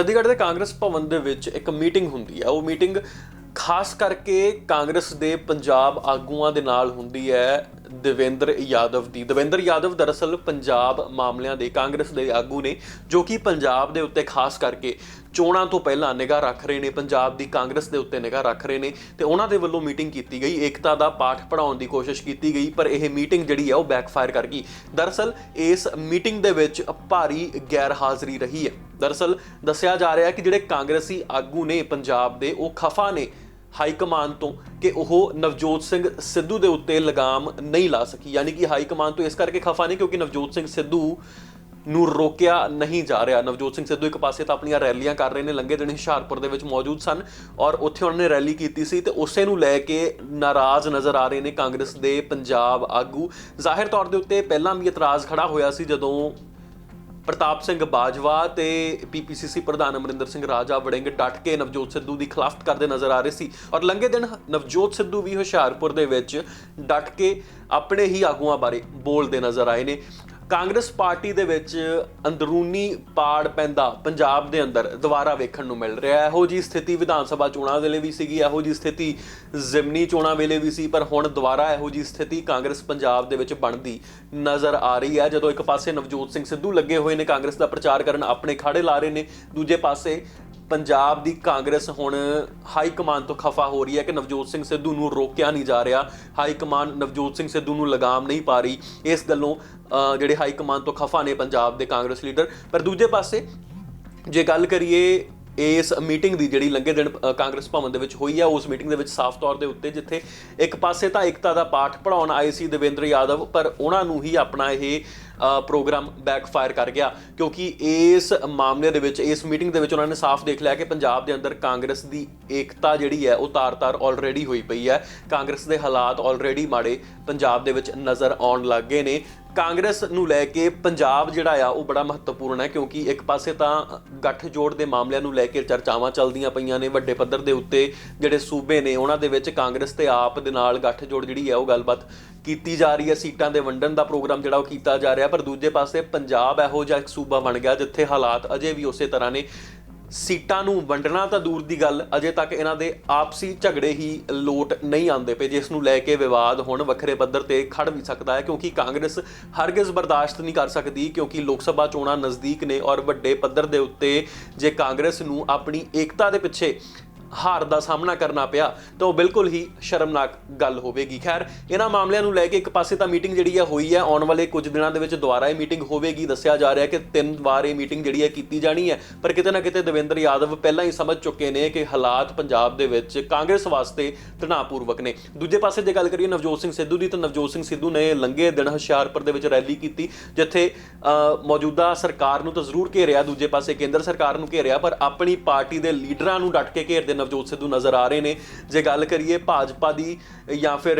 ਚੰਡੀਗੜ੍ਹ ਦੇ ਕਾਂਗਰਸ ਭਵਨ ਦੇ ਵਿੱਚ ਇੱਕ ਮੀਟਿੰਗ ਹੁੰਦੀ ਹੈ। ਉਹ ਮੀਟਿੰਗ ਖਾਸ ਕਰਕੇ ਕਾਂਗਰਸ ਦੇ ਪੰਜਾਬ ਆਗੂਆਂ ਦੇ ਨਾਲ ਹੁੰਦੀ ਹੈ। ਦੇਵੇਂਦਰ ਯਾਦਵ ਦੀ। ਦੇਵੇਂਦਰ ਯਾਦਵ ਦਰਅਸਲ ਪੰਜਾਬ ਮਾਮਲਿਆਂ ਦੇ ਕਾਂਗਰਸ ਦੇ ਆਗੂ ਨੇ, ਜੋ ਕਿ ਪੰਜਾਬ ਦੇ ਉੱਤੇ ਖਾਸ ਕਰਕੇ ਚੋਣਾਂ ਤੋਂ ਪਹਿਲਾਂ ਨਿਗਾਹ ਰੱਖ ਰਹੇ ਨੇ, ਪੰਜਾਬ ਦੀ ਕਾਂਗਰਸ ਦੇ ਉੱਤੇ ਨਿਗਾਹ ਰੱਖ ਰਹੇ ਨੇ, ਤੇ ਉਹਨਾਂ ਦੇ ਵੱਲੋਂ ਮੀਟਿੰਗ ਕੀਤੀ ਗਈ। ਏਕਤਾ ਦਾ ਪਾਠ ਪੜਾਉਣ ਦੀ ਕੋਸ਼ਿਸ਼ ਕੀਤੀ ਗਈ, ਪਰ ਇਹ ਮੀਟਿੰਗ ਜਿਹੜੀ ਹੈ ਉਹ ਬੈਕਫਾਇਰ ਕਰ ਗਈ। ਦਰਅਸਲ ਇਸ ਮੀਟਿੰਗ ਦੇ ਵਿੱਚ ਭਾਰੀ ਗੈਰ ਹਾਜ਼ਰੀ ਰਹੀ ਹੈ। ਦਰਅਸਲ ਦੱਸਿਆ ਜਾ ਰਿਹਾ ਹੈ ਕਿ ਜਿਹੜੇ ਕਾਂਗਰਸੀ ਆਗੂ ਨੇ ਪੰਜਾਬ ਦੇ, ਉਹ ਖਫਾ ਨੇ। ਹਾਈ ਕਮਾਨ ਤੋਂ ਕਿ ਉਹ ਨਵਜੋਤ ਸਿੰਘ ਸਿੱਧੂ ਦੇ ਉੱਤੇ ਲਗਾਮ ਨਹੀਂ ਲਾ ਸਕੀ। ਯਾਨੀ ਕਿ ਹਾਈ ਕਮਾਨ ਤੋਂ ਇਸ ਕਰਕੇ ਖਫਾ ਨੇ ਕਿਉਂਕਿ ਨਵਜੋਤ ਸਿੰਘ ਸਿੱਧੂ ਨੂੰ ਰੋਕਿਆ ਨਹੀਂ ਜਾ ਰਿਹਾ। ਨਵਜੋਤ ਸਿੰਘ ਸਿੱਧੂ ਇੱਕ ਪਾਸੇ ਤਾਂ ਆਪਣੀਆਂ ਰੈਲੀਆਂ ਕਰ ਰਹੇ ਨੇ, ਲੰਘੇ ਦਿਨ ਹੁਸ਼ਿਆਰਪੁਰ ਦੇ ਵਿੱਚ ਮੌਜੂਦ ਸਨ ਔਰ ਉੱਥੇ ਉਹਨਾਂ ਨੇ ਰੈਲੀ ਕੀਤੀ ਸੀ ਤੇ ਉਸੇ ਨੂੰ ਲੈ ਕੇ ਨਾਰਾਜ਼ ਨਜ਼ਰ ਆ ਰਹੇ ਨੇ ਕਾਂਗਰਸ ਦੇ ਪੰਜਾਬ ਆਗੂ। ਜ਼ਾਹਿਰ ਤੌਰ ਦੇ ਉੱਤੇ ਪਹਿਲਾਂ ਵੀ ਇਤਰਾਜ਼ ਖੜਾ ਹੋਇਆ ਸੀ ਜਦੋਂ ਪ੍ਰਤਾਪ ਸਿੰਘ ਬਾਜਵਾ ਤੇ ਪੀਪੀਸੀਸੀ ਪ੍ਰਧਾਨ ਅਮਰਿੰਦਰ ਸਿੰਘ ਰਾਜਾ ਵੜਿੰਗ ਡਟ ਕੇ ਨਵਜੋਤ ਸਿੱਧੂ ਦੀ ਖਿਲਾਫਤ ਕਰਦੇ ਨਜ਼ਰ ਆ ਰਹੇ ਸੀ। ਔਰ ਲੰਘੇ ਦਿਨ ਨਵਜੋਤ ਸਿੱਧੂ ਵੀ ਹੁਸ਼ਿਆਰਪੁਰ ਦੇ ਵਿੱਚ ਡਟ ਕੇ ਆਪਣੇ ਹੀ ਆਗੂਆਂ ਬਾਰੇ ਬੋਲਦੇ ਨਜ਼ਰ ਆਏ ਨੇ। ਕਾਂਗਰਸ ਪਾਰਟੀ ਦੇ ਵਿੱਚ ਅੰਦਰੂਨੀ ਪਾੜ ਪੈਂਦਾ ਪੰਜਾਬ ਦੇ ਅੰਦਰ, ਦੁਬਾਰਾ ਵੇਖਣ ਨੂੰ ਮਿਲ ਰਿਹਾ ਹੈ। ਇਹੋ ਜੀ ਸਥਿਤੀ ਵਿਧਾਨ ਸਭਾ ਚੋਣਾਂ ਵੇਲੇ ਵੀ ਸੀਗੀ, ਇਹੋ ਜੀ ਸਥਿਤੀ ਜ਼ਿਮਨੀ ਚੋਣਾਂ ਵੇਲੇ ਵੀ ਸੀ, ਪਰ ਹੁਣ ਦੁਬਾਰਾ ਇਹੋ ਜੀ ਸਥਿਤੀ ਕਾਂਗਰਸ ਪੰਜਾਬ ਦੇ ਵਿੱਚ ਬਣਦੀ ਨਜ਼ਰ ਆ ਰਹੀ ਹੈ। ਜਦੋਂ ਇੱਕ ਪਾਸੇ ਨਵਜੋਤ ਸਿੰਘ ਸਿੱਧੂ ਲੱਗੇ ਹੋਏ ਨੇ, ਕਾਂਗਰਸ ਦਾ ਪ੍ਰਚਾਰ ਕਰਨ ਆਪਣੇ ਖਾੜੇ ਲਾ ਰਹੇ ਨੇ, ਦੂਜੇ ਪਾਸੇ ਪੰਜਾਬ ਦੀ ਕਾਂਗਰਸ ਹੁਣ ਹਾਈ ਕਮਾਨ ਤੋਂ ਖਫਾ ਹੋ ਰਹੀ ਹੈ ਕਿ ਨਵਜੋਤ ਸਿੰਘ ਸਿੱਧੂ ਨੂੰ ਰੋਕਿਆ ਨਹੀਂ ਜਾ ਰਿਹਾ। ਹਾਈ ਕਮਾਨ ਨਵਜੋਤ ਸਿੰਘ ਸਿੱਧੂ ਨੂੰ ਲਗਾਮ ਨਹੀਂ ਪਾ ਰਹੀ। ਇਸ ਗੱਲੋਂ ਜਿਹੜੇ ਹਾਈ ਕਮਾਨ ਤੋਂ ਖਫਾ ਨੇ ਪੰਜਾਬ ਦੇ ਕਾਂਗਰਸ ਲੀਡਰ। ਪਰ ਦੂਜੇ ਪਾਸੇ, ਜੇ ਗੱਲ ਕਰੀਏ ਇਸ ਮੀਟਿੰਗ ਦੀ ਜਿਹੜੀ ਲੰਘੇ ਦਿਨ ਕਾਂਗਰਸ ਭਵਨ ਦੇ ਵਿੱਚ ਹੋਈ ਹੈ, ਉਸ ਮੀਟਿੰਗ ਦੇ ਵਿੱਚ ਸਾਫ਼ ਤੌਰ ਦੇ ਉੱਤੇ ਜਿੱਥੇ ਇੱਕ ਪਾਸੇ ਤਾਂ ਇਕਤਾ ਦਾ ਪਾਠ ਪੜਾਉਣ ਆਏ ਸੀ ਦੇਵੇਂਦਰ ਯਾਦਵ, ਪਰ ਉਹਨਾਂ ਨੂੰ ਹੀ ਆਪਣਾ ਇਹ ਪ੍ਰੋਗਰਾਮ ਬੈਕਫਾਇਰ ਕਰ ਗਿਆ। ਕਿਉਂਕਿ ਇਸ ਮਾਮਲੇ ਦੇ ਵਿੱਚ, ਇਸ ਮੀਟਿੰਗ ਦੇ ਵਿੱਚ ਉਹਨਾਂ ਨੇ ਸਾਫ਼ ਦੇਖ ਲਿਆ ਕਿ ਪੰਜਾਬ ਦੇ ਅੰਦਰ ਕਾਂਗਰਸ ਦੀ ਏਕਤਾ ਜਿਹੜੀ ਹੈ, ਉਹ ਤਾਰ-ਤਾਰ ਆਲਰੇਡੀ ਹੋਈ ਪਈ ਹੈ। ਕਾਂਗਰਸ ਦੇ ਹਾਲਾਤ ਆਲਰੇਡੀ ਮਾੜੇ ਪੰਜਾਬ ਦੇ ਵਿੱਚ ਨਜ਼ਰ ਆਉਣ ਲੱਗ ਗਏ ਨੇ। ਕਾਂਗਰਸ ਨੂੰ ਲੈ ਕੇ ਪੰਜਾਬ ਜਿਹੜਾ ਆ, ਉਹ ਬੜਾ ਮਹੱਤਵਪੂਰਨ ਹੈ, ਕਿਉਂਕਿ ਇੱਕ ਪਾਸੇ ਤਾਂ ਗੱਠਜੋੜ ਦੇ ਮਾਮਲਿਆਂ ਨੂੰ ਲੈ ਕੇ ਚਰਚਾਵਾਂ ਚੱਲਦੀਆਂ ਪਈਆਂ ਨੇ ਵੱਡੇ ਪੱਧਰ ਦੇ ਉੱਤੇ। ਜਿਹੜੇ ਸੂਬੇ ਨੇ, ਉਹਨਾਂ ਦੇ ਵਿੱਚ ਕਾਂਗਰਸ ਤੇ ਆਪ ਦੇ ਨਾਲ ਗੱਠਜੋੜ ਜਿਹੜੀ ਹੈ, ਉਹ ਗੱਲਬਾਤ ਕੀਤੀ ਜਾ ਰਹੀ ਹੈ ਸੀਟਾਂ ਦੇ ਵੰਡਣ ਦਾ ਪ੍ਰੋਗਰਾਮ ਜਿਹੜਾ ਉਹ ਕੀਤਾ ਜਾ ਰਿਹਾ, ਪਰ ਦੂਜੇ ਪਾਸੇ ਪੰਜਾਬ ਇਹੋ ਜਿਹਾ ਇੱਕ ਸੂਬਾ ਬਣ ਗਿਆ ਜਿੱਥੇ ਹਾਲਾਤ ਅਜੇ ਵੀ ਉਸੇ ਤਰ੍ਹਾਂ ਨੇ। ਸੀਟਾਂ ਨੂੰ ਵੰਡਣਾ ਤਾਂ ਦੂਰ ਦੀ ਗੱਲ, ਅਜੇ ਤੱਕ ਇਹਨਾਂ ਦੇ ਆਪਸੀ ਝਗੜੇ ਹੀ ਲੋਟ ਨਹੀਂ ਆਉਂਦੇ ਪਏ, ਜਿਸ ਨੂੰ ਲੈ ਕੇ ਵਿਵਾਦ ਹੁਣ ਵੱਖਰੇ ਪੱਧਰ ਤੇ ਖੜ ਵੀ ਸਕਦਾ ਹੈ, ਕਿਉਂਕਿ ਕਾਂਗਰਸ ਹਰਗਿਜ਼ ਬਰਦਾਸ਼ਤ ਨਹੀਂ ਕਰ ਸਕਦੀ, ਕਿਉਂਕਿ ਲੋਕ ਸਭਾ ਚੋਣਾਂ ਨਜ਼ਦੀਕ ਨੇ ਔਰ ਵੱਡੇ ਪੱਧਰ ਦੇ ਉੱਤੇ ਜੇ ਕਾਂਗਰਸ ਨੂੰ ਆਪਣੀ ਏਕਤਾ ਦੇ ਪਿੱਛੇ ਹਾਰ ਦਾ ਸਾਹਮਣਾ ਕਰਨਾ ਪਿਆ ਤਾਂ ਉਹ ਬਿਲਕੁਲ ਹੀ ਸ਼ਰਮਨਾਕ ਗੱਲ ਹੋਵੇਗੀ। ਖੈਰ, ਇਹਨਾਂ ਮਾਮਲਿਆਂ ਨੂੰ ਲੈ ਕੇ ਇੱਕ ਪਾਸੇ ਤਾਂ ਮੀਟਿੰਗ ਜਿਹੜੀ ਹੈ ਹੋਈ ਹੈ ਆਉਣ ਵਾਲੇ ਕੁਝ ਦਿਨਾਂ ਦੇ ਵਿੱਚ ਦੁਬਾਰਾ ਇਹ ਮੀਟਿੰਗ ਹੋਵੇਗੀ। ਦੱਸਿਆ ਜਾ ਰਿਹਾ ਕਿ ਤਿੰਨ ਵਾਰ ਇਹ ਮੀਟਿੰਗ ਜਿਹੜੀ ਹੈ ਕੀਤੀ ਜਾਣੀ ਹੈ ਪਰ ਕਿਤੇ ਨਾ ਕਿਤੇ ਦਵਿੰਦਰ ਯਾਦਵ ਪਹਿਲਾਂ ਹੀ ਸਮਝ ਚੁੱਕੇ ਨੇ ਕਿ ਹਾਲਾਤ ਪੰਜਾਬ ਦੇ ਵਿੱਚ ਕਾਂਗਰਸ ਵਾਸਤੇ ਤਣਾਅਪੂਰਵਕ ਨੇ। ਦੂਜੇ ਪਾਸੇ ਜੇ ਗੱਲ ਕਰੀਏ ਨਵਜੋਤ ਸਿੰਘ ਸਿੱਧੂ ਦੀ, ਤਾਂ ਨਵਜੋਤ ਸਿੰਘ ਸਿੱਧੂ ਨੇ ਲੰਘੇ ਦਿਨ ਹੁਸ਼ਿਆਰਪੁਰ ਦੇ ਵਿੱਚ ਰੈਲੀ ਕੀਤੀ, ਜਿੱਥੇ ਮੌਜੂਦਾ ਸਰਕਾਰ ਨੂੰ ਤਾਂ ਜ਼ਰੂਰ ਘੇਰਿਆ, ਦੂਜੇ ਪਾਸੇ ਕੇਂਦਰ ਸਰਕਾਰ ਨੂੰ ਘੇਰਿਆ, ਪਰ ਆਪਣੀ ਪਾਰਟੀ ਦੇ ਲੀਡਰਾਂ ਨੂੰ ਡਟ ਕੇ ਘੇਰਦੇ ਨਵਜੋਤ ਸਿੱਧੂ ਨਜ਼ਰ ਆ ਰਹੇ ਨੇ। ਜੇ ਗੱਲ ਕਰੀਏ ਭਾਜਪਾ ਦੀ ਜਾਂ ਫਿਰ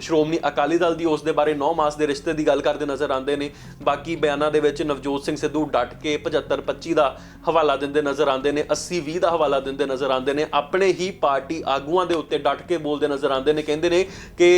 ਸ਼੍ਰੋਮਣੀ ਅਕਾਲੀ ਦਲ ਦੀ, ਉਸ ਦੇ ਬਾਰੇ 9 ਮਾਸ ਦੇ ਰਿਸ਼ਤੇ ਦੀ ਗੱਲ ਕਰਦੇ ਨਜ਼ਰ ਆਉਂਦੇ ਨੇ। ਬਾਕੀ ਬਿਆਨਾਂ ਦੇ ਵਿੱਚ ਨਵਜੋਤ ਸਿੰਘ ਸਿੱਧੂ ਡਟ ਕੇ 75 25 ਦਾ ਹਵਾਲਾ ਦਿੰਦੇ ਨਜ਼ਰ ਆਉਂਦੇ ਨੇ 80 20 ਦਾ ਹਵਾਲਾ ਦਿੰਦੇ ਨਜ਼ਰ ਆਉਂਦੇ ਨੇ। ਆਪਣੇ ਹੀ ਪਾਰਟੀ ਆਗੂਆਂ ਦੇ ਉੱਤੇ ਡਟ ਕੇ ਬੋਲਦੇ ਨਜ਼ਰ ਆਉਂਦੇ ਨੇ, ਕਹਿੰਦੇ ਨੇ ਕਿ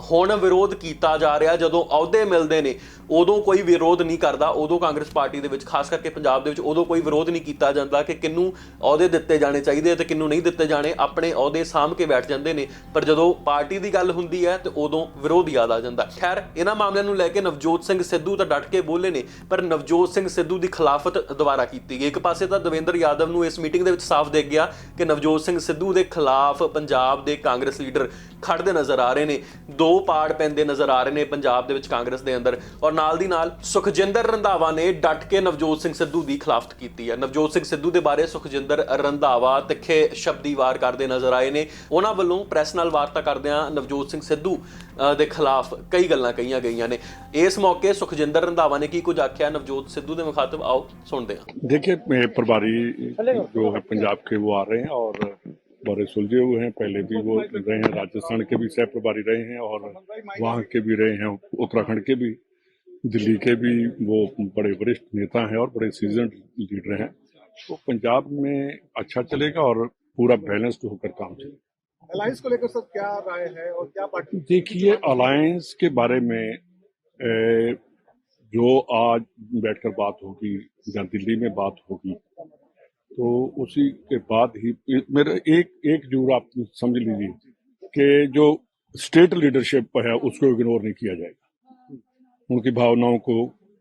ਹੁਣ ਵਿਰੋਧ ਕੀਤਾ ਜਾ ਰਿਹਾ, ਜਦੋਂ ਅਹੁਦੇ ਮਿਲਦੇ ਨੇ ਉਦੋਂ ਕੋਈ ਵਿਰੋਧ ਨਹੀਂ ਕਰਦਾ, ਉਦੋਂ ਕਾਂਗਰਸ ਪਾਰਟੀ ਦੇ ਵਿੱਚ, ਖਾਸ ਕਰਕੇ ਪੰਜਾਬ ਦੇ ਵਿੱਚ, ਉਦੋਂ ਕੋਈ ਵਿਰੋਧ ਨਹੀਂ ਕੀਤਾ ਜਾਂਦਾ ਕਿ ਕਿੰਨੂੰ ਅਹੁਦੇ ਦਿੱਤੇ ਜਾਣੇ ਚਾਹੀਦੇ ਆ ਤੇ ਕਿੰਨੂੰ ਨਹੀਂ ਦਿੱਤੇ ਜਾਣੇ, ਆਪਣੇ ਅਹੁਦੇ ਸਾਂਭ ਕੇ ਬੈਠ ਜਾਂਦੇ ਨੇ। ਪਰ ਜਦੋਂ ਪਾਰਟੀ ਦੀ ਗੱਲ ਹੁੰਦੀ ਹੈ ਤੇ ਉਦੋਂ ਵਿਰੋਧ ਯਾਦ ਆ ਜਾਂਦਾ। ਖੈਰ, ਇਹਨਾਂ ਮਾਮਲਿਆਂ ਨੂੰ ਲੈ ਕੇ ਨਵਜੋਤ ਸਿੰਘ ਸਿੱਧੂ ਤਾਂ ਡਟ ਕੇ ਬੋਲੇ ਨੇ, ਪਰ ਨਵਜੋਤ ਸਿੰਘ ਸਿੱਧੂ ਦੀ ਖਿਲਾਫਤ ਦੁਬਾਰਾ ਕੀਤੀ ਗਈ। ਇੱਕ ਪਾਸੇ ਤਾਂ ਦਵਿੰਦਰ ਯਾਦਵ ਨੂੰ ਇਸ ਮੀਟਿੰਗ ਦੇ ਵਿੱਚ ਸਾਫ਼ ਦਿਖ ਗਿਆ ਕਿ ਨਵਜੋਤ ਸਿੰਘ ਸਿੱਧੂ ਦੇ ਖਿਲਾਫ ਪੰਜਾਬ ਦੇ ਕਾਂਗਰਸ ਲੀਡਰ ਖੜਦੇ ਨਜ਼ਰ ਆ ਰਹੇ ਨੇ। ਦੋ ਪਾੜ ਪੈਂਦੇ ਨਜ਼ਰ ਆ ਰਹੇ ਨੇ ਪੰਜਾਬ ਦੇ ਵਿੱਚ ਕਾਂਗਰਸ ਦੇ ਅੰਦਰ ਔਰ ਨਾਲ ਦੀ ਨਾਲ ਸੁਖਜਿੰਦਰ ਰੰਧਾਵਾ ਨੇ ਡਟ ਕੇ ਨਵਜੋਤ ਸਿੰਘ ਸਿੱਧੂ ਦੀ ਖਿਲਾਫਤ ਕੀਤੀ ਹੈ ਨਵਜੋਤ ਸਿੰਘ ਸਿੱਧੂ ਦੇ ਬਾਰੇ ਸੁਖਜਿੰਦਰ ਰੰਧਾਵਾ ਤਿੱਖੇ ਸ਼ਬਦੀ ਵਾਰ ਕਰਦੇ ਨਜ਼ਰ ਆਏ ਨੇ ਉਹਨਾਂ ਵੱਲੋਂ ਪ੍ਰੈਸ ਨਾਲ ਵਾਰਤਾ ਕਰਦਿਆਂ ਨਵਜੋਤ ਸਿੰਘ ਸਿੱਧੂ ਅ, ਦੇ ਖਿਲਾਫ ਕਈ ਗੱਲਾਂ ਕਹੀਆਂ ਗਈਆਂ ਨੇ ਇਸ ਮੌਕੇ ਸੁਖਜਿੰਦਰ ਰੰਧਾਵਾ ਨੇ ਕੀ ਕੁਝ ਆਖਿਆ ਨਵਜੋਤ ਸਿੱਧੂ ਦੇ ਮੁਖਾਤਬ ਆਓ ਸੁਣਦੇ ਹਾਂ देखिए मैं प्रभारी जो है पंजाब के वो आ रहे हैं और बड़े सुलझे हुए हैं पहले भी वो रहे हैं राजस्थान के भी सह प्रभारी रहे हैं और वहाँ के भी रहे हैं उत्तराखंड के भी दिल्ली के भी वो बड़े वरिष्ठ नेता हैं और बड़े सीज़न लीडर हैं। तो पंजाब में अच्छा चलेगा और पूरा बैलेंस्ड होकर काम चलेगा। अलायंस को लेकर सर क्या राय है और क्या पार्टी देखिए अलायंस के बारे में ए, जो आज बैठकर बात होगी या दिल्ली में बात होगी तो उसी के बाद ही मेरा एक एक ज़रूर आप समझ लीजिए कि जो स्टेट लीडरशिप है उसको इग्नोर नहीं किया जाएगा। उनकी भावनाओं को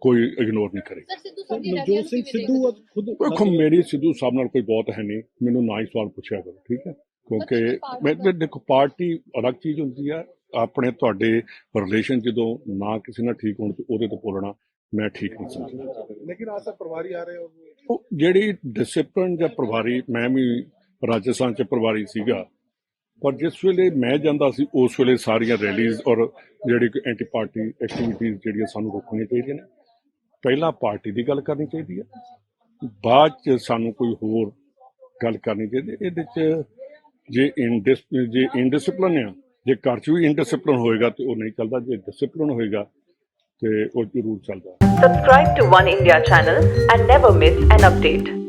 कोई इग्नोर नहीं करेगा ਸਰ ਸਿੱਧੂ ਸਾਹਿਬ ਦੀ ਨਵਜੋਤ ਰੈਲੀਆਂ ਸਿੰਘ ਕਿਵੇਂ ਸਿੱਧੂ ਅੱਜ ਖੁਦ ਦੇਖੋ ਮੇਰੀ ਸਿੱਧੂ ਸਾਹਿਬ ਨਾਲ ਕੋਈ ਬਹੁਤ ਹੈ ਨਹੀਂ ਮੈਨੂੰ ਨਾ ਹੀ ਸਵਾਲ ਪੁੱਛਿਆ ਕਰੋ ਠੀਕ ਹੈ ਕਿਉਂਕਿ ਮੈਂ ਮੈਂ- ਦੇਖੋ ਪਾਰਟੀ ਅਲੱਗ ਚੀਜ਼ ਹੁੰਦੀ ਹੈ ਆਪਣੇ ਤੁਹਾਡੇ ਰਿਲੇਸ਼ਨ ਜਦੋਂ ਨਾ ਕਿਸੇ ਨਾਲ ਠੀਕ ਹੋਣ ਤੇ ਉਹਦੇ ਤੋਂ ਬੋਲਣਾ ਮੈਂ ਠੀਕ ਨਹੀਂ ਸਮਝਦਾ ਲੇਕਿਨ ਆਹ ਸਭ ਪ੍ਰਵਾਰੀ ਆ ਰਹੇ ਹੋ ਉਹ ਜਿਹੜੀ ਡਿਸਪਲਿਨ ਜਾਂ ਪ੍ਰਭਾਰੀ ਮੈਂ ਵੀ ਰਾਜਸਥਾਨ ਚ ਪ੍ਰਭਾਰੀ ਸੀਗਾ ਪਰ ਜਿਸ ਵੇਲੇ ਮੈਂ ਜਾਂਦਾ ਸੀ, ਉਸ ਵੇਲੇ ਸਾਰੀਆਂ ਰੈਲੀਜ਼ ਔਰ ਜਿਹੜੀ ਐਂਟੀ ਪਾਰਟੀ ਐਕਟੀਵਿਟੀਜ਼ ਜਿਹੜੀਆਂ ਸਾਨੂੰ ਰੋਕਣੀਆਂ ਚਾਹੀਦੀਆਂ ਨੇ, ਪਹਿਲਾਂ ਪਾਰਟੀ ਦੀ ਗੱਲ ਕਰਨੀ ਚਾਹੀਦੀ ਹੈ। ਬਾਅਦ ਚ ਸਾਨੂੰ ਕੋਈ ਹੋਰ ਗੱਲ ਕਰਨੀ ਚਾਹੀਦੀ ਇਹਦੇ ਚ ਜੇ ਇਨਡਿਸ ਜੇ ਇਨਡਿਸਪਲਿਨ ਆ, ਜੇ ਘਰ ਚ ਵੀ ਇਨਡਿਸਪਲਿਨ ਹੋਏਗਾ ਤੇ ਉਹ ਨਹੀਂ ਚੱਲਦਾ, ਜੇ ਡਿਸਪਲਿਨ ਹੋਏਗਾ ਤੇ ਉਹ ਜ਼ਰੂਰ ਚੱਲਦਾ। Subscribe to One India channel and never miss an update.